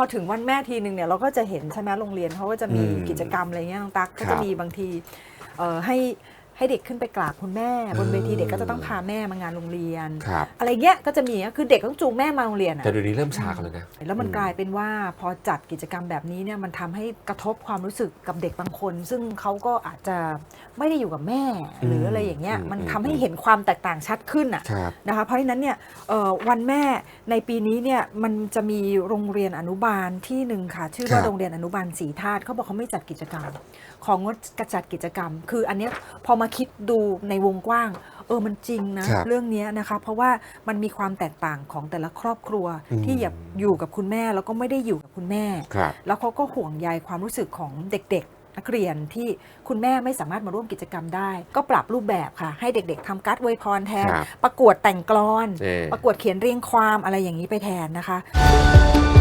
พอถึงวันแม่ทีหนึ่งเนี่ยเราก็จะเห็นใช่ไหมโรงเรียนเขาก็จะมีอืมกิจกรรมอะไรเงี้ยน้องตั๊กครัก็บจะมีบางทีเอ่อให้ ให้เด็กขึ้นไปกราบคุณแม่ บนเวทีอืมเด็กก็จะต้องพาแม่มางานโรงเรียน ครับ อะไรเงี้ยก็จะมีก็คือเด็กต้องจูงแม่มาโรงเรียนอะแต่เดี๋ยวนี้เริ่มช้ากันแล้วนะ แล้วมันอืมกลายเป็นว่าพอจัดกิจกรรมแบบนี้เนี่ยมันทำให้กระทบความรู้สึกกับเด็กบางคน ซึ่งเขาก็อาจจะไม่ได้อยู่กับแม่ หรืออะไรอย่างเงี้ยอืมมันอืมทำให้เห็นความแตกต่างชัดขึ้นอะครับ นะคะเพราะฉะนั้นเนี่ยเอ่อวันแม่ในปีนี้เนี่ยมันจะมีโรงเรียนอนุบาลที่หนึ่งค่ะ ชื่อว่าครับ โรงเรียนอนุบาลสีธาตุเขาบอกเขาไม่จัดกิจกรรม ของงดกระจัดกิจกรรม คืออันเนี้ยพอมาคิดดูในวงกว้าง เออมันจริงนะ ครับเรื่องเนี้ยนะคะ เพราะว่ามันมีความแตกต่างของแต่ละครอบครัวอืม ที่อยากอยู่กับคุณแม่แล้วก็ไม่ได้อยู่กับคุณแม่ ครับ แล้วเขาก็ห่วงใยความรู้สึกของเด็กๆ นักเรียนที่คุณแม่ไม่สามารถมาร่วมกิจกรรมได้ ก็ปรับรูปแบบค่ะ ให้เด็กๆทำการ์ดอวยพรแทน ครับ ประกวดแต่งกลอน เอ่อประกวดเขียนเรียงความอะไรอย่างนี้ไปแทนนะคะค